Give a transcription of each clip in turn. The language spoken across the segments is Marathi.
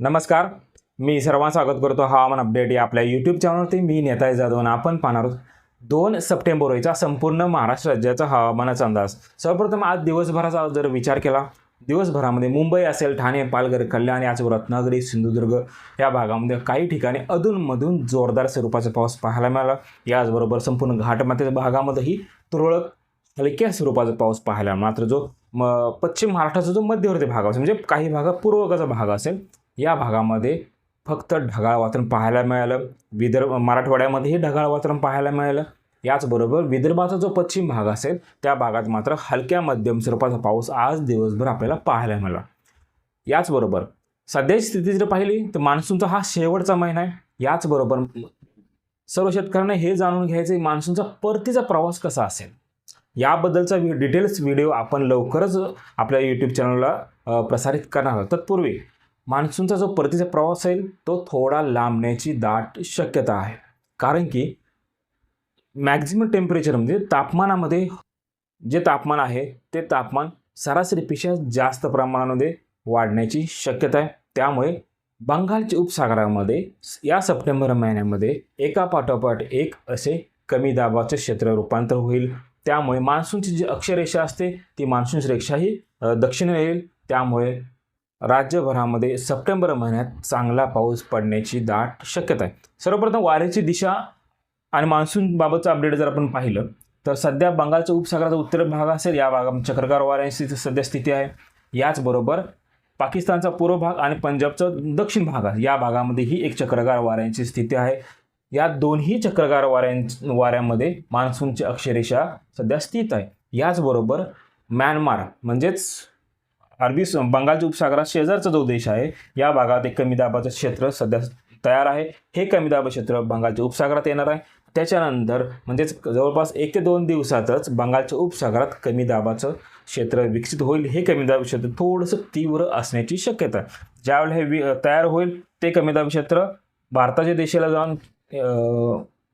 नमस्कार. मी सर्वांना स्वागत करतो. हवामान अपडेट या आपल्या यूट्यूब चॅनलवरती मी नेताय जाधव आणि आपण पाहणार आहोत दोन सप्टेंबर रोजीचा संपूर्ण महाराष्ट्र राज्याचा हवामानाचा अंदाज. सर्वप्रथम आज दिवसभराचा जर विचार केला दिवसभरामध्ये मुंबई असेल ठाणे पालघर कल्याण याचबरोबर रत्नागिरी सिंधुदुर्ग या भागामध्ये काही ठिकाणी अधूनमधून जोरदार स्वरूपाचा पाऊस पाहायला मिळाला. याचबरोबर संपूर्ण घाटमाथ्याच्या भागामध्येही तुरळक हलक्या स्वरूपाचा पाऊस पाहायला मात्र जो म पश्चिम महाराष्ट्राचा जो मध्यवर्ती भाग असेल म्हणजे काही भाग पूर्वकाचा भाग असेल या भागामध्ये फक्त ढगाळ वातावरण पाहायला मिळालं. विदर्भ मराठवाड्यामध्येही ढगाळ वातावरण पाहायला मिळालं. याचबरोबर विदर्भाचा जो पश्चिम भाग असेल त्या भागात मात्र हलक्या मध्यम स्वरूपाचा पाऊस आज दिवसभर आपल्याला पाहायला मिळाला. याचबरोबर सध्याची स्थिती जर पाहिली तर मान्सूनचा हा शेवटचा महिना आहे. याचबरोबर सर्व शेतकऱ्यांना हे जाणून घ्यायचं आहे मान्सूनचा परतीचा प्रवास कसा असेल? याबद्दलचा वि डिटेल्स व्हिडिओ आपण लवकरच आपल्या यूट्यूब चॅनलला प्रसारित करणार आहोत. तत्पूर्वी मान्सूनचा जो परतीचा प्रवास असेल तो थोडा लांबण्याची दाट शक्यता आहे. कारण की मॅक्झिमम टेम्परेचर म्हणजे तापमानामध्ये जे तापमान आहे ते तापमान सरासरीपेक्षा जास्त प्रमाणामध्ये वाढण्याची शक्यता आहे. त्यामुळे बंगालच्या उपसागरामध्ये या सप्टेंबर महिन्यामध्ये एका पाठोपाठ एक असे कमी दाबाचे क्षेत्र रूपांतर होईल. त्यामुळे मान्सूनची जी अक्षरेषा असते ती मान्सूनची रेषाही ही दक्षिण येईल. त्यामुळे राज्यभरामध्ये सप्टेंबर महिन्यात चांगला पाऊस पडण्याची दाट शक्यता आहे. सर्वप्रथम वाऱ्याची दिशा आणि मान्सूनबाबतचं अपडेट जर आपण पाहिलं तर सध्या बंगालच्या उपसागराचा उत्तर भाग असेल या भागात चक्रकार वाऱ्यांची सध्या स्थिती आहे. याचबरोबर पाकिस्तानचा पूर्व भाग आणि पंजाबचा दक्षिण भाग आहे. या भागामध्येही एक चक्रकार वाऱ्यांची स्थिती आहे. या दोन्ही चक्रकार वाऱ्यां वाऱ्यामध्ये मान्सूनची अक्षरेषा सध्या स्थित आहे. याचबरोबर म्यानमार म्हणजेच अरबी स- बंगालच्या उपसागरात शेजारचा जो देश आहे या भागात एक कमी दाबाचं क्षेत्र सध्या तयार आहे. हे कमी दाब क्षेत्र बंगालच्या उपसागरात येणार आहे. त्याच्यानंतर म्हणजेच जवळपास एक ते दोन दिवसातच बंगालच्या उपसागरात कमी दाबाचं क्षेत्र विकसित होईल. हे कमी दाब क्षेत्र थोडंसं तीव्र असण्याची शक्यता ज्यावेळेला हे वि तयार होईल ते कमी दाब क्षेत्र भारताच्या देशाला जाऊन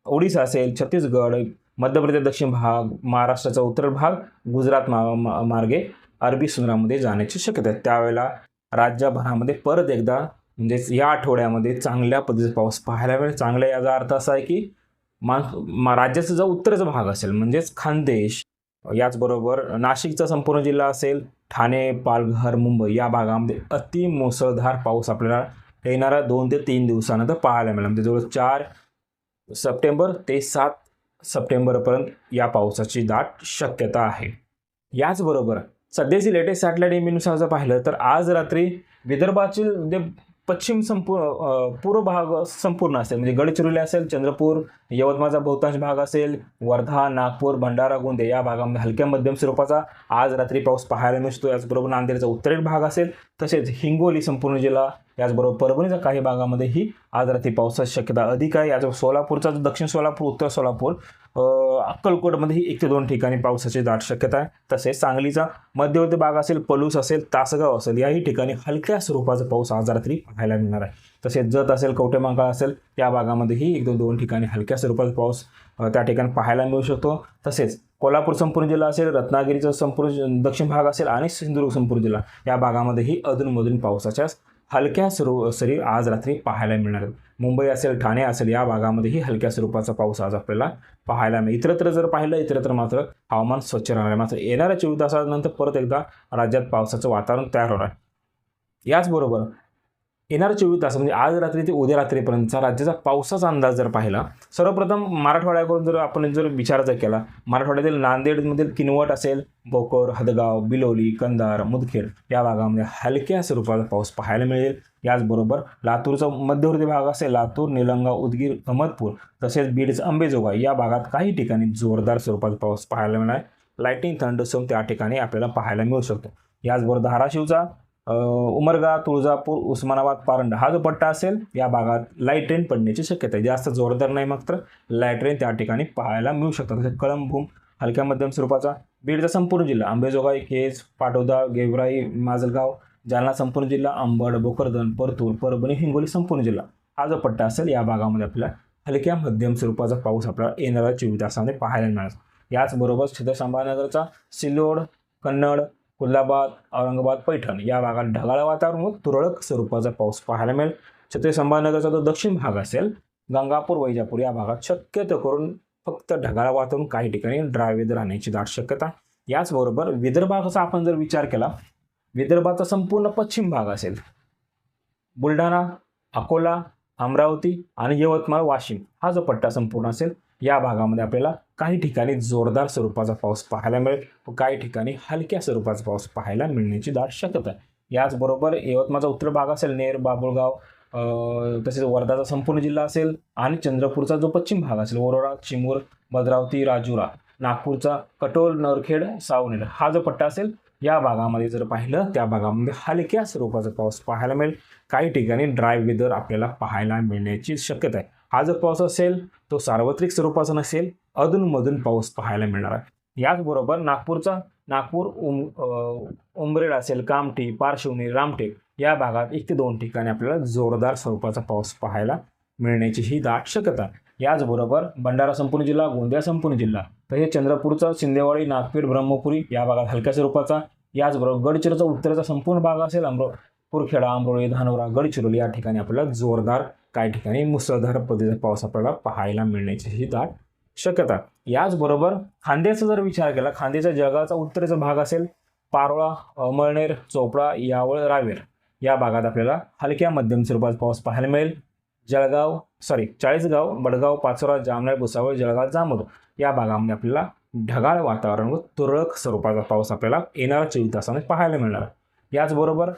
ओडिसा असेल छत्तीसगड मध्य प्रदेश दक्षिण भाग महाराष्ट्राचा उत्तर भाग गुजरात मा मा- मार्गे अरबी समुद्रामध्ये जाण्याची शक्यता आहे. त्यावेळेला राज्यभरामध्ये परत एकदा म्हणजेच या आठवड्यामध्ये चांगल्या पद्धतीचा पाऊस पाहायला मिळेल. चांगला याचा अर्थ असा आहे की मा राज्याचा जो उत्तरेचा भाग असेल म्हणजेच खानदेश याचबरोबर नाशिकचा संपूर्ण जिल्हा असेल ठाणे पालघर मुंबई या भागामध्ये अति मुसळधार पाऊस आपल्याला येणाऱ्या दोन ते तीन दिवसानंतर पाहायला मिळेल. म्हणजे जवळ चार सप्टेंबर ते सात सप्टेंबरपर्यंत या पावसाची दाट शक्यता आहे. याचबरोबर सध्याची लेटेस्ट सॅटेलाईट इमेजनुसार जर पाहिलं तर आज रात्री विदर्भातील म्हणजे पश्चिम संपूर्ण पूर्व भाग संपूर्ण असेल. म्हणजे गडचिरोली असेल चंद्रपूर यवतमाळचा बहुतांश भाग असेल वर्धा नागपूर भंडारा गोंदिया या भागामध्ये हलक्या मध्यम स्वरूपाचा आज रात्री पाऊस पाहायला मिळतो. याचबरोबर नांदेडचा उत्तरेत भाग असेल तसेच हिंगोली संपूर्ण जिल्हा याचबरोबर परभणीच्या काही भागामध्येही आज रात्री पावसाची शक्यता अधिक आहे. याच सोलापूरचा दक्षिण सोलापूर उत्तर सोलापूर अक्कलकोटमध्येही एक ते दोन ठिकाणी पावसाची दाट शक्यता आहे. तसेच सांगलीचा मध्यवर्ती भाग असेल पलूस असेल तासगाव असेल याही ठिकाणी हलक्या स्वरूपाचा पाऊस आज रात्री पाहायला मिळणार आहे. तसेच जत असेल कवटेमांकाळ असेल या भागामध्येही एक दोन दोन ठिकाणी हलक्या स्वरूपाचा पाऊस त्या ठिकाणी पाहायला मिळू शकतो. तसेच कोल्हापूर संपूर्ण जिल्हा असेल रत्नागिरीचा संपूर्ण दक्षिण भाग असेल आणि सिंधुदुर्ग संपूर्ण जिल्हा या भागामध्येही अधूनमधून पावसाच्या हलक्या सरू सरी आज रात्री पाहायला मिळणार. आहेत मुंबई असेल ठाणे असेल या भागामध्येही हलक्या स्वरूपाचा पाऊस आज आपल्याला पाहायला मिळेल. इतरत्र जर पाहिलं इतरत्र मात्र हवामान स्वच्छ राहणार. आहे मात्र येणाऱ्या चोवीस तासानंतर परत एकदा राज्यात पावसाचं वातावरण तयार होणार. आहे याचबरोबर येणाऱ्या चोवीस तास म्हणजे आज रात्री ते उद्या रात्रीपर्यंतचा राज्याचा पावसाचा अंदाज जर पाहिला सर्वप्रथम मराठवाड्याकडून जर आपण जर विचार जर केला मराठवाड्यातील नांदेडमधील किनवट असेल भोकर हदगाव बिलोली कंधार मुदखेड या भागामध्ये हलक्या स्वरूपाचा पाऊस पाहायला मिळेल. याचबरोबर लातूरचा मध्यवर्ती भाग असेल लातूर निलंगा उदगीर अहमदपूर तसेच बीडचा अंबेजोगाई या भागात काही ठिकाणी जोरदार स्वरूपाचा पाऊस पाहायला मिळणार लायटिंग थंड थंडसम त्या ठिकाणी आपल्याला पाहायला मिळू शकतो. याचबरोबर धाराशिवचा उमरगा तुळजापूर उस्मानाबाद पारंडा हा जो पट्टा असेल या भागात लाइट ट्रेन पडण्याची शक्यता आहे. जास्त जोरदार नाही मात्र लाइट ट्रेन त्या ठिकाणी पाहायला मिळू शकतात. तसेच कळमभूम हलक्या मध्यम स्वरूपाचा बीडचा संपूर्ण जिल्हा आंबेजोगाई केज पाटोदा गेवराई माजलगाव जालना संपूर्ण जिल्हा अंबड भोकरदन परतूर परभणी हिंगोली संपूर्ण जिल्हा हा जो पट्टा असेल या भागामध्ये आपल्याला हलक्या मध्यम स्वरूपाचा पाऊस आपल्याला येणाऱ्या चोवीस तासामध्ये पाहायला मिळाला याचबरोबर छत्रसंभाजीनगरचा सिल्लोड कन्नड कोल्हाबाद औरंगाबाद पैठण या भागात ढगाळ वातावरण व तुरळक स्वरूपाचा पाऊस पाहायला मिळेल. छत्रपती संभाजीनगरचा जो दक्षिण भाग असेल गंगापूर वैजापूर या भागात शक्यतो करून फक्त ढगाळ वातावरण काही ठिकाणी ड्राय वेदर राहण्याची दाट शक्यता. याचबरोबर विदर्भाचा आपण जर विचार केला विदर्भाचा संपूर्ण पश्चिम भाग असेल बुलढाणा अकोला अमरावती आणि यवतमाळ वाशिम हा जो पट्टा संपूर्ण असेल या भागामध्ये आपल्याला काही ठिकाणी जोरदार स्वरूपाचा पाऊस पाहायला मिळेल व काही ठिकाणी हलक्या स्वरूपाचा पाऊस पाहायला मिळण्याची दाट शक्यता आहे. याचबरोबर यवतमाळचा उत्तर भाग असेल नेर बाबुळगाव तसेच वर्धाचा संपूर्ण जिल्हा असेल आणि चंद्रपूरचा जो पश्चिम भाग असेल वरोरा चिमूर भद्रावती राजुरा नागपूरचा कटोल नरखेड सावनेर हा जो पट्टा असेल या भागामध्ये जर पाहिलं त्या भागामध्ये हलक्या स्वरूपाचा पाऊस पाहायला मिळेल. काही ठिकाणी ड्राय वेदर आपल्याला पाहायला मिळण्याची शक्यता आहे. हा जर पाऊस असेल तो सार्वत्रिक स्वरूपाचा नसेल अधूनमधून पाऊस पाहायला मिळणार आहे. याचबरोबर नागपूरचा नागपूर उम उमरेड असेल कामठी पारशिवनी रामटेक या भागात एक ते दोन ठिकाणी आपल्याला जोरदार स्वरूपाचा पाऊस पाहायला मिळण्याची ही दाट शक्यता याचबरोबर भंडारा संपूर्ण जिल्हा गोंदिया संपूर्ण जिल्हा तसेच चंद्रपूरचा सिंदेवाडी नागपूर ब्रह्मपुरी या भागात हलक्या स्वरूपाचा याचबरोबर गडचिरोचा उत्तरेचा संपूर्ण भाग असेल अमरो पुरखेडा अमरोळी धानोरा गडचिरोली या ठिकाणी आपल्याला जोरदार काही ठिकाणी मुसळधार पद्धतीचा पाऊस आपल्याला पाहायला मिळण्याची ही दाट शक्यता. याचबरोबर खांद्याचा जर विचार केला खांद्याच्या जगाचा उत्तरेचा भाग असेल पारोळा अमळनेर चोपडा यावळ रावेर. या भागात आपल्याला हलक्या मध्यम स्वरूपात पाऊस पाहायला मिळेल. जळगाव सॉरी चाळीसगाव बडगाव पाचोरा जामनेर भुसावळ जळगाव जामोद या भागामध्ये आपल्याला ढगाळ वातावरण व तुरळक स्वरूपाचा पाऊस आपल्याला येणाऱ्या चोवीस तासामध्ये पाहायला मिळणार. याचबरोबर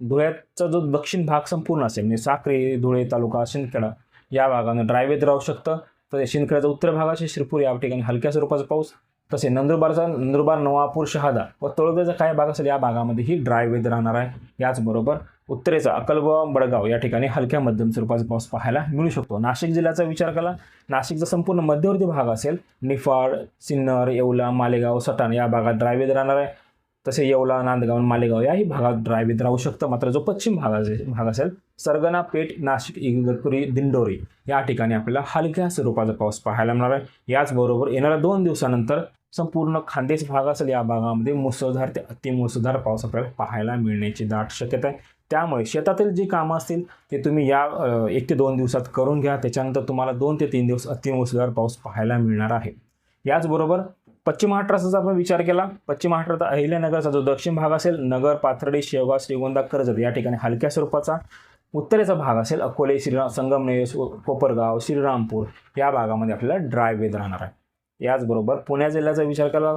धुळ्याचा जो दक्षिण भाग संपूर्ण असेल म्हणजे साक्री धुळे तालुका शिंदखेडा या भागानं ड्रायवेत राहू शकतं. तर शिंदखेड्याचा उत्तर भागाचे शिरपूर या ठिकाणी हलक्या स्वरूपाचा पाऊस तसे नंदुरबारचा नंदुरबार नवापूर शहादा व तळोद्याचा काही भाग असेल या भागामध्येही ड्राय वेदर राहणार आहे. याचबरोबर उत्तरेचा अकलगाव बडगाव या ठिकाणी हलक्या मध्यम स्वरूपाचा पाऊस पाहायला मिळू शकतो. नाशिक जिल्ह्याचा विचार केला नाशिकचा संपूर्ण मध्यवर्ती भाग असेल निफाड सिन्नर येवला मालेगाव सटाण या भागात ड्राय वेदर राहणार आहे. तसे येवला नांदगाव मालेगाव याही भागात ड्राय वेदर राहू शकतं. मात्र जो पश्चिम भागाचे भाग असेल सरगना पेठ नाशिक इगतपुरी दिंडोरी या ठिकाणी आपल्याला हलक्या स्वरूपाचा पाऊस पाहायला मिळणार आहे. याचबरोबर येणाऱ्या दोन दिवसानंतर संपूर्ण खानदेश भाग असेल या भागामध्ये मुसळधार ते अतिमुसळधार पाऊस आपल्याला पाहायला मिळण्याची दाट शक्यता आहे. त्यामुळे शेतातील जी कामं असतील ते तुम्ही या एक ते दोन दिवसात करून घ्या. त्याच्यानंतर तुम्हाला दोन ते तीन दिवस अतिमुसळधार पाऊस पाहायला मिळणार आहे. याचबरोबर पश्चिम महाराष्ट्राचा आपण विचार केला. पश्चिम महाराष्ट्रात अहिल्यानगरचा जो दक्षिण भाग असेल नगर पाथर्डी शेवगाव श्रीगोंदा कर्जत या ठिकाणी हलक्या स्वरूपाचा. उत्तरेचा भाग असेल अकोले श्रीराम संगमनेर कोपरगाव श्रीरामपूर या भागामध्ये आपल्याला ड्राय वेद राहणार आहे. याचबरोबर पुणे जिल्ह्याचा विचार केला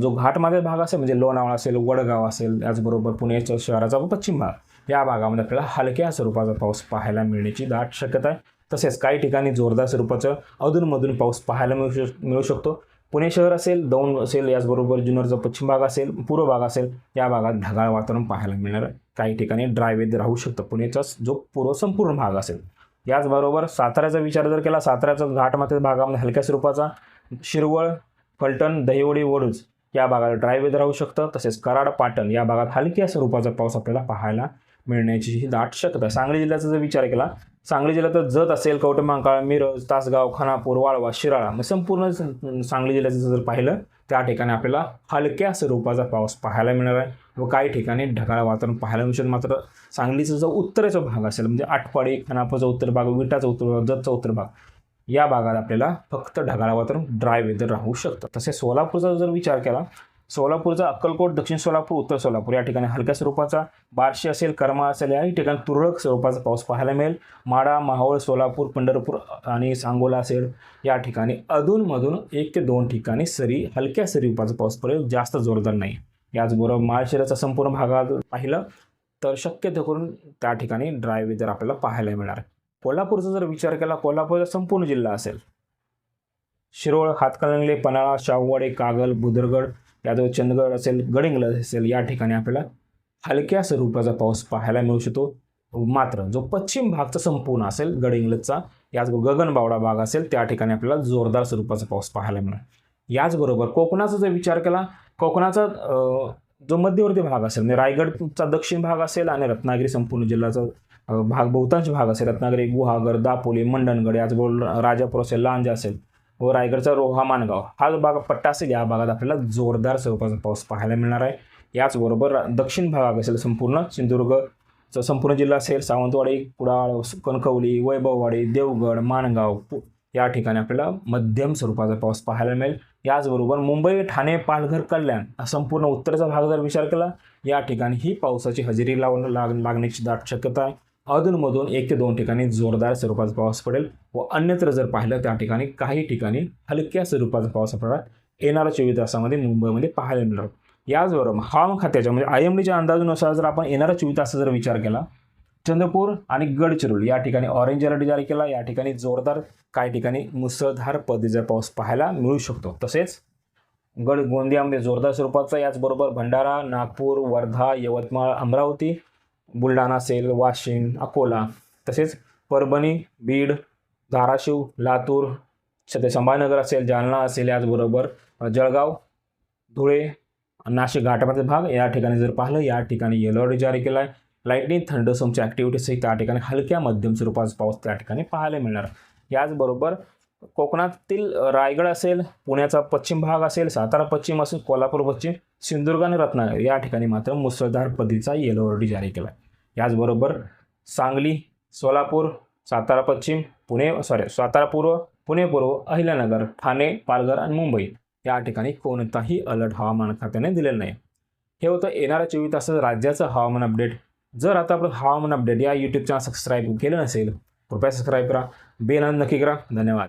जो घाटमध्ये भाग असेल म्हणजे लोणावळा असेल वडगाव असेल याचबरोबर पुणे शहराचा पश्चिम भाग या भागामध्ये आपल्याला हलक्या स्वरूपाचा पाऊस पाहायला मिळण्याची दाट शक्यता आहे. तसेच काही ठिकाणी जोरदार स्वरूपाचं अधूनमधून पाऊस पाहायला मिळू शक मिळू शकतो. पुणे शहर असेल दौंड असेल याचबरोबर जुन्नरचा पश्चिम भाग असेल पूर्व भाग असेल या भागात ढगाळ वातावरण पाहायला मिळणार. आहे काही ठिकाणी ड्राय वेद राहू शकतं. पुणेचा जो पूर्व संपूर्ण भाग असेल याचबरोबर साताऱ्याचा विचार जर केला साताऱ्याचा घाटमाथ्या भागामध्ये हलक्या स्वरूपाचा शिरवळ फलटण दहिवडी वडूज या भागात ड्राय वेदर राहू शकतं. तसेच कराड पाटण या भागात हलक्या स्वरूपाचा पाऊस आपल्याला पाहायला मिळण्याची ही दाट शक्यता सांगली जिल्ह्याचा जर विचार केला सांगली जिल्ह्यात जत असेल कवटमांकाळ मिरज तासगाव खानापूर वाळवा शिराळा मग संपूर्ण सांगली जिल्ह्याचं जर पाहिलं त्या ठिकाणी आपल्याला हलक्या स्वरूपाचा पाऊस पाहायला मिळणार आहे. व काही ठिकाणी ढगाळ वातावरण पाहायला मिळू मात्र सांगलीचा जो उत्तरेचा भाग असेल म्हणजे आटपाडी खानापूरचा उत्तर भाग विटाचा उत्तर भाग जतचा उत्तर भाग या भागात आपल्याला फक्त ढगाळ वातावरण ड्राय वेदर राहू शकतं. तसे सोलापूरचा जर विचार केला सोलापूरचा अक्कलकोट दक्षिण सोलापूर उत्तर सोलापूर या ठिकाणी हलक्या स्वरूपाचा बार्शी असेल कर्मा असेल याही ठिकाणी तुरळक स्वरूपाचा पाऊस पाहायला मिळेल. माडा माहवळ सोलापूर पंढरपूर आणि सांगोला असेल या ठिकाणी अधूनमधून एक ते दोन ठिकाणी सरी हलक्या स्वरूपाचा पाऊस पडेल जास्त जोरदार नाही. याचबरोबर माळशिराचा संपूर्ण भागात पाहिलं तर शक्यतो करून त्या ठिकाणी ड्राय वेदर आपल्याला पाहायला मिळणार. कोल्हापूरचा जर विचार केला कोल्हापूरचा संपूर्ण जिल्हा असेल. शिरोळ हातकणंगले पन्हाळा शाववाडे कागल बुदरगड यादव चंदगड असेल गडिंग्लज असेल या ठिकाणी आपल्याला हलक्या स्वरूपाचा पाऊस पाहायला मिळू शकतो. मात्र जो पश्चिम भागचा संपूर्ण असेल गडिंग्लजचा याचबरोबर गगनबावडा भाग असेल त्या ठिकाणी आपल्याला जोरदार स्वरूपाचा पाऊस पाहायला मिळेल याचबरोबर कोकणाचा जर विचार केला कोकणाचा जो मध्यवर्ती भाग असेल म्हणजे रायगडचा दक्षिण भाग असेल आणि रत्नागिरी संपूर्ण जिल्ह्याचा भाग बहुतांश भाग असेल रत्नागिरी गुहागर दापोली मंडणगड याचबरोबर राजापूर असेल लांजा असेल व रायगडचा रोहा मानगाव. हा जो भाग पट्टा असेल या भागात आपल्याला जोरदार स्वरूपाचा पाऊस पाहायला मिळणार आहे. याचबरोबर दक्षिण भाग असेल संपूर्ण सिंधुदुर्गचा संपूर्ण जिल्हा असेल सावंतवाडी कुडाळ कणकवली वैभववाडी देवगड माणगाव पु- या ठिकाणी आपल्याला मध्यम स्वरूपाचा पाऊस पाहायला मिळेल. याचबरोबर मुंबई ठाणे पालघर कल्याण संपूर्ण उत्तरेचा भाग जर विचार केला या ठिकाणी ही पावसाची हजेरी लावून लाग लागण्याची दाट शक्यता आहे. अधूनमधून एक ते दोन ठिकाणी जोरदार स्वरूपाचा पाऊस पडेल व अन्यत्र जर पाहिलं त्या ठिकाणी काही ठिकाणी हलक्या स्वरूपाचा पाऊस आपल्याला येणाऱ्या चोवीस तासामध्ये मुंबईमध्ये पाहायला मिळणार याचबरोबर हवामान खात्याच्या म्हणजे आय एम डीच्या अंदाजानुसार जर आपण येणाऱ्या चोवीस तासाचा जर विचार केला चंद्रपूर आणि गडचिरोली या ठिकाणी ऑरेंज अलर्ट जारी केला या ठिकाणी जोरदार काही ठिकाणी मुसळधार पद्धतीचा पाऊस पाहायला मिळू शकतो. तसेच गड गोंदियामध्ये जोरदार स्वरूपाचा याचबरोबर भंडारा नागपूर वर्धा यवतमाळ अमरावती बुलढाणा असेल वाशिम अकोला तसेच परभणी बीड धाराशिव लातूर छत्र संभाजीनगर असेल जालना असेल याचबरोबर जळगाव धुळे नाशिक घाटामधील भाग या ठिकाणी जर पाहिलं या ठिकाणी येलो अलर्ट जारी केला आहे लाईटनिंग थंडसोमच्या ॲक्टिव्हिटीजही त्या ठिकाणी हलक्या मध्यम स्वरूपाचा पाऊस त्या ठिकाणी पाहायला मिळणार. याचबरोबर कोकणातील रायगड असेल पुण्याचा पश्चिम भाग असेल सातारा पश्चिम असेल कोल्हापूर पश्चिम सिंधुदुर्ग आणि रत्नागिरी या ठिकाणी मात्र मुसळधार पद्धतीचा येलो अलर्ट जारी केला आहे याचबरोबर सांगली सोलापूर सातारा पश्चिम पुणे सॉरी सातारा पूर्व पुणे पूर्व अहिल्यानगर ठाणे पालघर आणि मुंबई या ठिकाणी कोणताही अलर्ट हवामान खात्याने दिलेलं नाही. हे होतं येणाऱ्या चोवीस तासाचं राज्याचं हवामान अपडेट जर आता आपलं हवामान अपडेट या यूट्यूब चॅनल सबस्क्राईब केलं नसेल कृपया सबस्क्राईब करा. बेल नक्की करा. धन्यवाद.